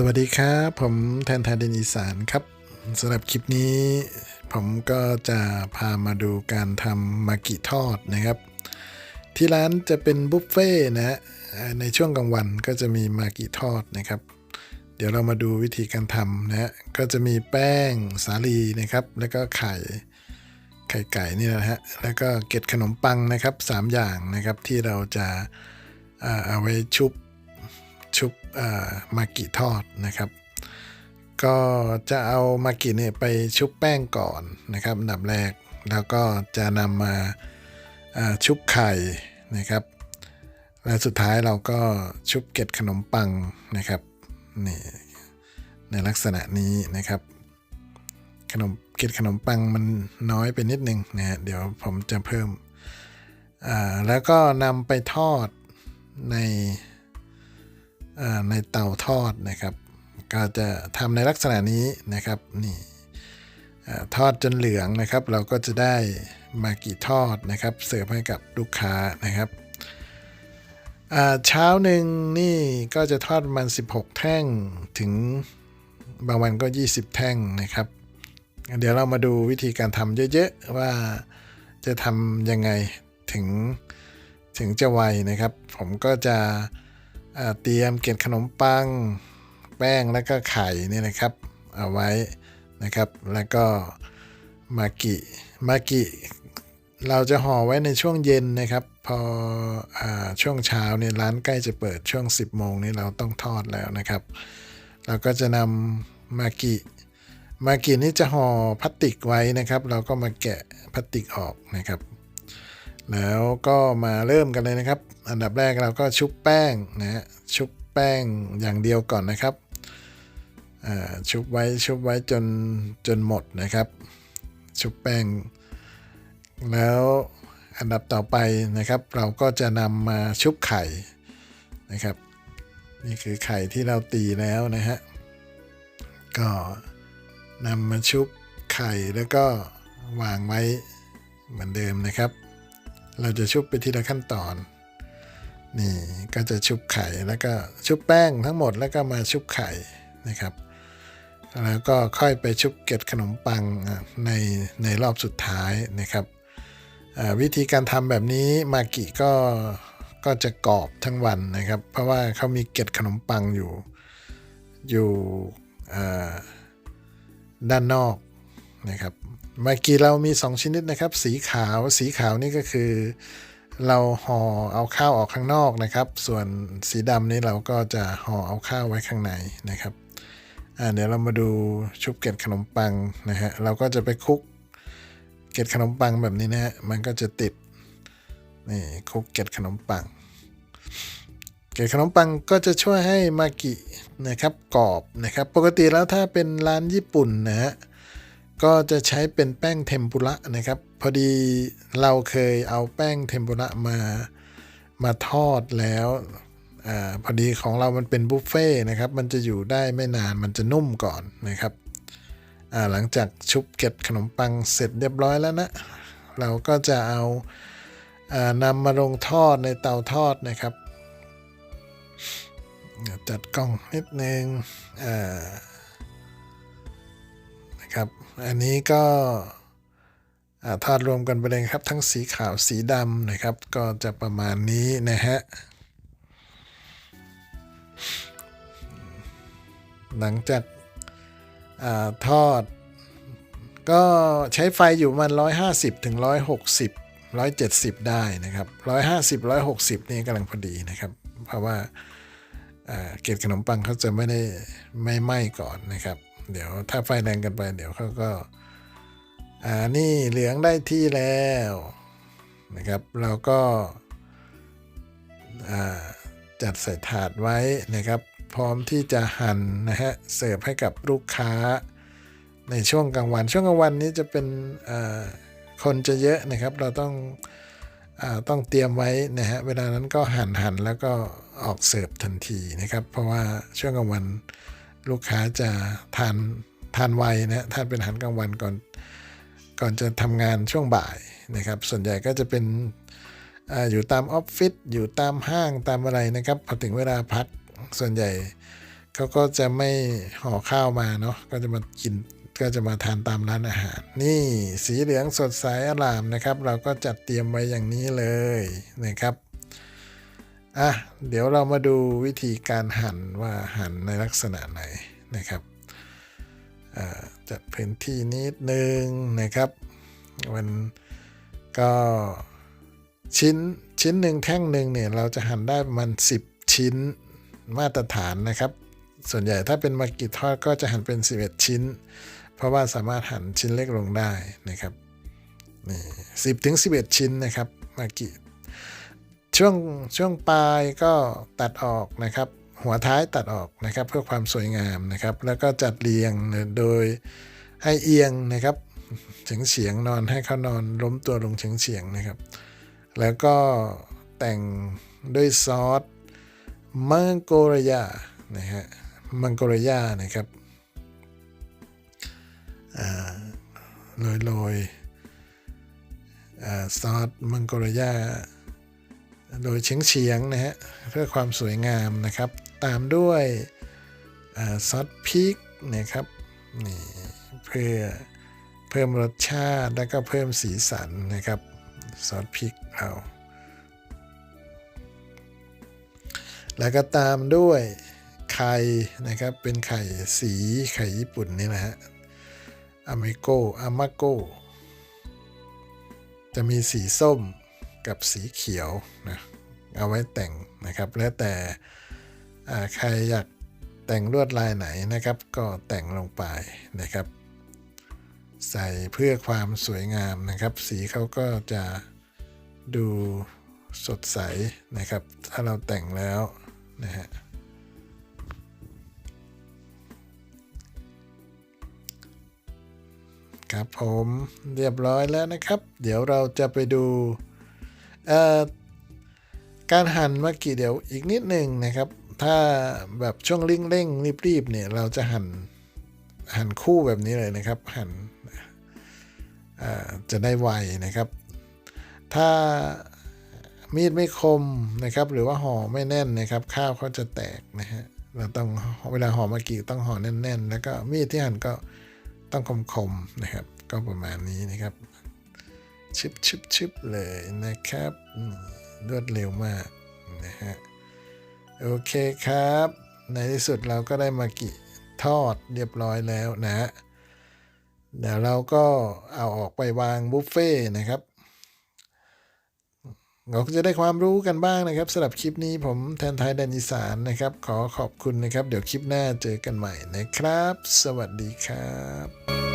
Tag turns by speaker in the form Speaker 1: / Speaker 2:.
Speaker 1: สวัสดีครับ ผมแทนแทาดินอีสานครับสำหรับคลิปนี้ ผมก็จะพามาดูการทำมากิทอดนะครับ ที่ร้านจะเป็นบุฟเฟ่ต์นะฮะในช่วงกลางวันก็จะมีมากิทอดนะครับ เดี๋ยวเรามาดูวิธีการทำนะฮะก็จะมีแป้งสาลีนะครับ แล้วก็ไข่ไข่ไก่นี่นะฮะแล้วก็เกล็ดขนมปังนะครับสามอย่างนะครับที่เราจะเอาไว้ชุบ ชุบอ่ามากิทอดนะครับ ก็จะเอามากิเนี่ยไปชุบแป้งก่อนนะครับอันดับแรกแล้วก็จะนำมาชุบไข่นะครับ และสุดท้ายเราก็ชุบเกล็ดขนมปังนะครับนี่ในลักษณะนี้นะครับขนมเกล็ดขนมปังมันน้อยไปนิดนึงนะฮะเดี๋ยวผมจะเพิ่มอ่าแล้วก็นำไปทอดใน ในเตาทอดนะครับ ก็จะทำในลักษณะนี้นะครับนี่ทอดจนเหลืองนะครับ เราก็จะได้มากิทอดนะครับ เสิร์ฟให้กับลูกค้านะครับเช้าหนึ่งนี่ก็จะทอดประมาณ16 แท่งถึงบางวันก็ 20 แท่งนะครับ เดี๋ยวเรามาดูวิธีการทำเยอะๆ ว่าจะทำยังไงถึงถึงจะไวนะครับ ผมก็จะ เตรียมเกล็ดขนมปัง แป้งแล้วก็ไข่นี่นะครับ เอาไว้นะครับ แล้วก็มากิมากิเราจะห่อไว้ในช่วงเย็นนะครับ พออช่วงเช้าเนี่ยร้านใกล้จะเปิดช่วง 10โมงนี่เราต้องทอดแล้วนะครับ เราก็จะนำมากิมากินี่จะห่อพลาสติกไว้นะครับ เราก็มาแกะพลาสติกออกนะครับ แล้วก็มาเริ่มกันเลยนะครับ อันดับแรกเราก็ชุบแป้งนะฮะชุบแป้งอย่างเดียวก่อนนะครับชุบไว้ชุบไว้จนจนหมดนะครับ ชุบแป้ง แล้วอันดับต่อไปนะครับ เราก็จะนำมาชุบไข่นะครับ นี่คือไข่ที่เราตีแล้วนะฮะก็นำมาชุบไข่แล้วก็วางไว้เหมือนเดิมนะครับ เราจะชุบไปทีละขั้นตอน นี่ก็จะชุบไข่แล้วก็ชุบแป้งทั้งหมดแล้วก็มาชุบไข่นะครับ แล้วก็ค่อยไปชุบเกล็ดขนมปังในในรอบสุดท้ายนะครับวิธีการทำแบบนี้มากิก็ก็จะกรอบทั้งวันนะครับ เพราะว่าเขามีเกล็ดขนมปังอยู่อยู่ด้านนอกนะครับ เมากีเรามี 2 ชนิดนะครับ สีขาวสีขาวนี่ก็คือ เราห่อเอาข้าวออกข้างนอกนะครับ ส่วนสีดำนี่เราก็จะห่อเอาข้าวไว้ข้างในนะครับเดี๋ยวเรามาดูชุบเกล็ดขนมปังนะฮะเราก็จะไปคลุกเกล็ดขนมปังแบบนี้นะฮะมันก็จะติดนี่คลุกเกล็ดขนมปัง เกล็ดขนมปังก็จะช่วยให้มากินะครับกรอบนะครับ ปกติแล้วถ้าเป็นร้านญี่ปุ่นนะฮะ ก็จะใช้เป็นแป้งเทมปุระนะครับ พอดีเราเคยเอาแป้งเทมปุระมามาทอดแล้วอพอดีของเรามันเป็นบุฟเฟ่นะครับ มันจะอยู่ได้ไม่นานมันจะนุ่มก่อนนะครับหลังจากชุบเกล็ดขนมปังเสร็จเรียบร้อยแล้วนะ เราก็จะเอาอานำมาลงทอดในเตาทอดนะครับจัดกล้องนิดนึงอ่า นะครับ อันนี้ก็อ่าทอดรวมกันไปเลยครับ ทั้งสีขาวสีดำนะครับ ก็จะประมาณนี้นะฮะ หลังจากอาทอด ก็ใช้ไฟอยู่ประมัน 150ถึง160 170 ได้นะครับ 150 160 นี่กำลังพอดีนะครับ เพราะว่าเกล็ดขนมปังเขาจะไม่ได้ไม่ไหม้ก่อนนะครับ เดี๋ยวถ้าไฟแรงกันไป เดี๋ยวเขาก็ อ่านี่เหลืองได้ที่แล้วนะครับ เราก็าจัดใส่ถาดไว้นะครับ พร้อมที่จะหั่นนะฮะเสิร์ฟให้กับลูกค้าในช่วงกลางวัน ช่วงกลางวันนี้จะเป็นคนจะเยอะนะครับ เราต้องอต้องเตรียมไว้นะฮะเวลานั้นก็หั่นหั่นแล้วก็ออกเสิร์ฟทันทีนะครับ เพราะว่าช่วงกลางวัน ลูกค้าจะทานทานไวนะทานเป็นอาหารกลางวันก่อน ก่อนจะทำงานช่วงบ่ายนะครับ ส่วนใหญ่ก็จะเป็นออยู่ตามออฟฟิศอยู่ตามห้างตามอะไรนะครับพอถึงเวลาพักส่วนใหญ่เขาก็จะไม่ห่อข้าวมาเนาะก็จะมากินก็จะมาทานตามร้านอาหาร นี่สีเหลืองสดใสอลามนะครับ เราก็จัดเตรียมไว้อย่างนี้เลยนะครับ อะเดี๋ยวเรามาดูวิธีการหั่นว่าหั่นในลักษณะไหนนะครับจัดพื้นที่นิดนึงนะครับมันก็ชิ้นชิ้นหนึ่งแท่งหนึ่งเนี่ยเราจะหั่นได้ประมาณ10 ชิ้นมาตรฐานนะครับ ส่วนใหญ่ถ้าเป็นมากิทอดก็จะหั่นเป็น 11 ชิ้น เพราะว่าสามารถหั่นชิ้นเล็กลงได้นะครับนี่สิบถึงสิบเอ็ดชิ้นนะครับมากิ ช่วงช่วงปลายก็ตัดออกนะครับ หัวท้ายตัดออกนะครับ เพื่อความสวยงามนะครับ แล้วก็จัดเรียงโดยให้เอียงนะครับเฉียงเฉียงนอนให้เขานอนล้มตัวลงเฉียงเฉียงนะครับ แล้วก็แต่งด้วยซอสมังโกรยานะฮะมังโกรยานะครับโรยโรยอซอสมังโกรยา โดยเฉียงเฉียงนะฮะเพื่อความสวยงามนะครับ ตามด้วยซอสพริกนะครับนี่เพื่อเพิ่มรสชาติแล้วก็เพิ่มสีสันนะครับซอสพริกเอาแล้วก็ตามด้วยไข่นะครับเป็นไข่สีไข่ญี่ปุ่นนี่นะฮะอเมโกอามาโกจะมีสีส้ม กับสีเขียวนะเอาไว้แต่งนะครับแล้วแต่ใครอยากแต่งลวดลายไหนนะครับ ก็แต่งลงไปนะครับ ใส่เพื่อความสวยงามนะครับ สีเขาก็จะดูสดใสนะครับ ถ้าเราแต่งแล้วนะฮะครับผมเรียบร้อยแล้วนะครับ เดี๋ยวเราจะไปดู การหั่นมื่อกี้เดี๋ยวอีกนิดหนึ่งนะครับ ถ้าแบบช่วงเร่งเร่งรีบรีบๆเนี่ยเราจะหั่นหั่นคู่แบบนี้เลยนะครับ หั่นอ่าจะได้ไวนะครับ ถ้ามีดไม่คมนะครับ หรือว่าห่อไม่แน่นนะครับ ข้าวเขาจะแตกนะฮะเราต้องเวลาห่อมื่อกี้ต้องห่อแน่น ๆ แล้วก็มีดที่หั่นก็ต้องคมๆนะครับ ก็ประมาณนี้นะครับ ชิบชิบชิบเลยนะครับรวดเร็วมากนะฮะโอเคครับ ในที่สุดเราก็ได้มากิทอดเรียบร้อยแล้วนะฮะเดี๋ยวเราก็เอาออกไปวางบุฟเฟ่นะครับเราก็จะได้ความรู้กันบ้างนะครับสำหรับคลิปนี้ผมแทนไทยแดนอีสานนะครับ ขอขอบคุณนะครับ เดี๋ยวคลิปหน้าเจอกันใหม่นะครับ สวัสดีครับ